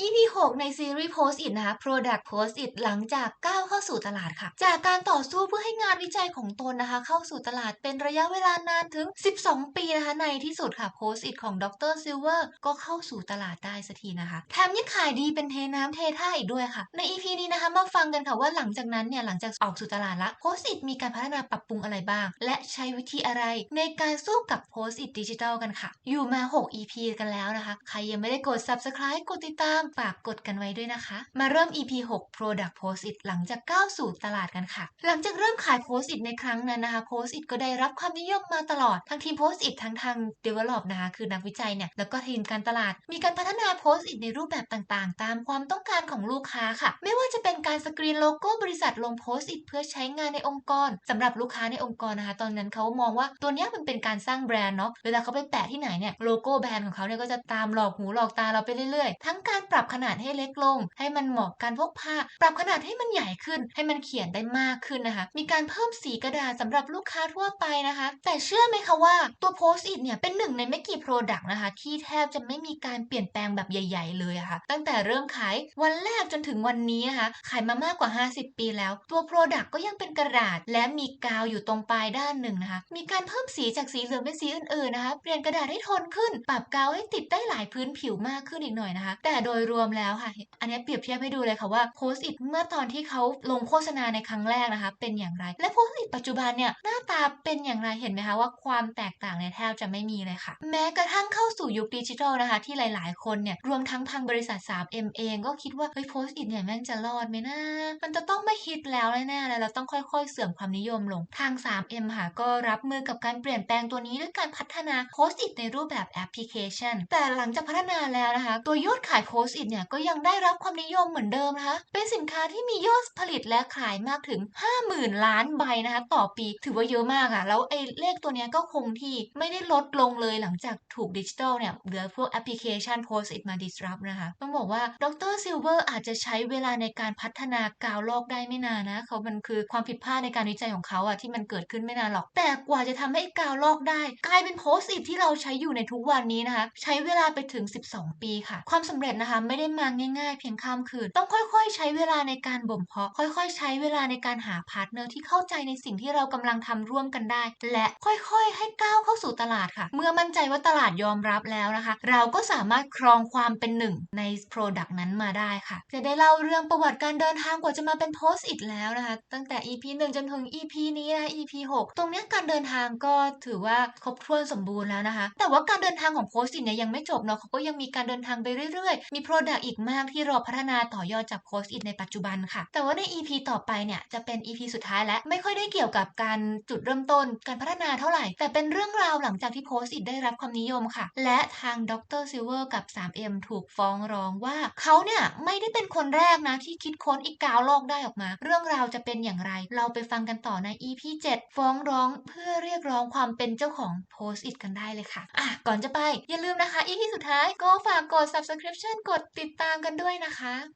EP 6 ในซีรีส์ Post It นะคะ Product Post It หลังจากก้าวเข้าสู่ตลาดค่ะ จากการต่อสู้เพื่อให้งานวิจัยของตนนะคะ เข้าสู่ตลาดเป็นระยะเวลานานถึง 12 ปีนะคะ ในที่สุดค่ะ Post It ของดรซิลเวอร์ก็เข้าสู่ตลาดได้สักทีนะคะ แถมยังขายดีเป็นเทน้ำเทท่าอีกด้วยค่ะ ใน EP นี้นะคะ มาฟังกันค่ะว่าหลังจากนั้นเนี่ย หลังจากออกสู่ตลาดละ Post It มีการพัฒนาปรับปรุงอะไรบ้าง และใช้วิธีอะไรในการสู้กับ Post It Digital กันค่ะ อยู่มา 6 EP กันแล้วนะคะ ใครยังไม่ได้กด Subscribe กดติดตามฝากกดกันไว้ด้วยนะคะ มาเริ่ม EP 6 Product Post It หลังจากก้าวสู่ตลาดกันค่ะ หลังจากเริ่มขาย Post It ในครั้งนั้นนะคะ Post It ก็ได้รับความนิยมมาตลอด ทั้งทีม Post It ทั้งทาง Develop นะคะ คือนักวิจัยเนี่ย แล้วก็ทีมการตลาด มีการพัฒนา Post It ในรูปแบบต่างๆ ตามความต้องการของลูกค้าค่ะ ไม่ว่าจะเป็นการสกรีนโลโก้บริษัทลง Post It เพื่อใช้งานในองค์กรสำหรับลูกค้าในองค์กรนะคะ ตอนนั้นเขามองว่าตัวเนี้ยมันเป็นการสร้างแบรนด์เนาะ เวลาเขาไปแปะที่ไหนเนี่ย โลโก้แบรนด์ของเขาเนี่ยก็จะตามหลอกหูหลอกตาเราไปเรื่อยๆ ทั้งการปรับขนาดให้เล็กลง ให้มันเหมาะกับการพกพาปรับขนาดให้มันใหญ่ขึ้น ให้มันเขียนได้มากขึ้นนะคะ มีการเพิ่มสีกระดาษสำหรับลูกค้าทั่วไปนะคะ แต่เชื่อไหมคะว่าตัว Post It เนี่ยเป็นหนึ่งในไม่กี่ Product นะคะ ที่แทบจะไม่มีการเปลี่ยนแปลงแบบใหญ่ ๆ เลยะค่ะ ตั้งแต่เริ่มขายวันแรกจนถึงวันนี้นะคะขายมามากกว่า 50 ปีแล้ว ตัว Product ก็ยังเป็นกระดาษ และมีกาวอยู่ตรงปลายด้านหนึ่งนะคะ มีการเพิ่มสีจากสีเหลืองเป็นสีอื่นๆนะคะ เปลี่ยนกระดาษให้ทนขึ้น ปรับกาวให้ติดได้หลายพื้นผิวมากขึ้นอีกหน่อยนะคะ แต่โดยรวมแล้วค่ะ อันนี้เปรียบเทียบให้ดูเลยค่ะว่า Post It เมื่อตอนที่เขาลงโฆษณาในครั้งแรกนะคะ เป็นอย่างไร และ Post It ปัจจุบันเนี่ยหน้าตาเป็นอย่างไรเห็นไหมคะว่าความแตกต่างเนี่ยแทบจะไม่มีเลยค่ะ แม้กระทั่งเข้าสู่ยุคดิจิทัลนะคะ ที่หลาย ๆ คนเนี่ยรวมทั้งทางบริษัท 3M เองก็คิดว่าเฮ้ย Post It เนี่ยแม่งจะรอดไหมนะมันจะต้องไม่ฮิตแล้วแน่ๆเลยเราต้องค่อย ๆ เสื่อมความนิยมลงทาง 3M ค่ะก็รับมือกับการเปลี่ยนแปลงตัวนี้ด้วยการพัฒนา Post It ในรูปแบบแอปพลิเคชัน แต่หลังจากพัฒนาแล้วนะคะ ตัวยอดขาย Post It เนี่ยก็ยังได้รับความนิยมเหมือนเดิมนะคะ เป็นสินค้าที่มียอดผลิตและขายมากถึง 50,000 ล้านใบนะคะต่อปีถือว่าเยอะมากอะแล้วไอ้เลขตัวเนี้ยก็คงที่ไม่ได้ลดลงเลยหลังจากถูกดิจิทัลเนี่ยเหลือพวกแอปพลิเคชัน Post It มา disrupt นะคะ ต้องบอกว่าดรซิลเวอร์อาจจะใช้เวลาในการพัฒนากาวลอกได้ไม่นานนะเขามันคือความผิดพลาดในการวิจัยของเขาอะที่มันเกิดขึ้นไม่นานหรอก แต่กว่าจะทำให้กาวลอกได้ กลายเป็น Post It ที่เราใช้อยู่ในทุกวันนี้นะคะ ใช้เวลาไปถึง 12 ปีค่ะ ความสำเร็จนะคะไม่ได้มาง่ายๆ เพียงข้ามคืน ต้องค่อยๆ ใช้เวลาในการบ่มเพาะ ค่อยๆ ใช้เวลาในการหาพาร์ทเนอร์ที่เข้าใจในสิ่งที่เรากำลังทำร่วมกันได้ และค่อยๆ ให้ก้าวเข้าสู่ตลาดค่ะ เมื่อมั่นใจว่าตลาดยอมรับแล้วนะคะ เราก็สามารถครองความเป็นหนึ่งใน Product นั้นมาได้ค่ะ จะได้เล่าเรื่องประวัติการเดินทางกว่าจะมาเป็น Post It แล้วนะคะ ตั้งแต่ EP 1 จนถึง EP นี้นะคะ EP 6 ตรงนี้การเดินทางก็ถือว่าครบถ้วนสมบูรณ์แล้วนะคะ แต่ว่าการเดินทางของ Post It เนี่ยยังไม่จบเนาะเขาก็ยังมีการเดินทางไปเรื่อยๆ มี Product อีกมากที่รอพัฒนาต่อยอดจาก Post It ในปัจจุบันค่ะ แต่ว่าใน EP ต่อไปเนี่ยจะเป็น EP สุดท้ายและไม่ค่อยได้เกี่ยวกับการจุดเริ่มต้นการพัฒนาเท่าไหร่ แต่เป็นเรื่องราวหลังจากที่ Post It ได้รับความนิยมค่ะ และทางดรซิลเวอร์กับ 3M ถูกฟ้องร้องว่าเขาเนี่ยไม่ได้เป็นคนแรกนะที่คิดค้นอีกกาวลอกได้ออกมา เรื่องราวจะเป็นอย่างไร เราไปฟังกันต่อใน EP 7 ฟ้องร้องเพื่อเรียกร้องความเป็นเจ้าของ Post It กันได้เลยค่ะอะก่อนจะไปอย่าลืมนะคะ EP สุดท้ายก็ฝากกด subscription กดติดตามกันด้วยนะคะ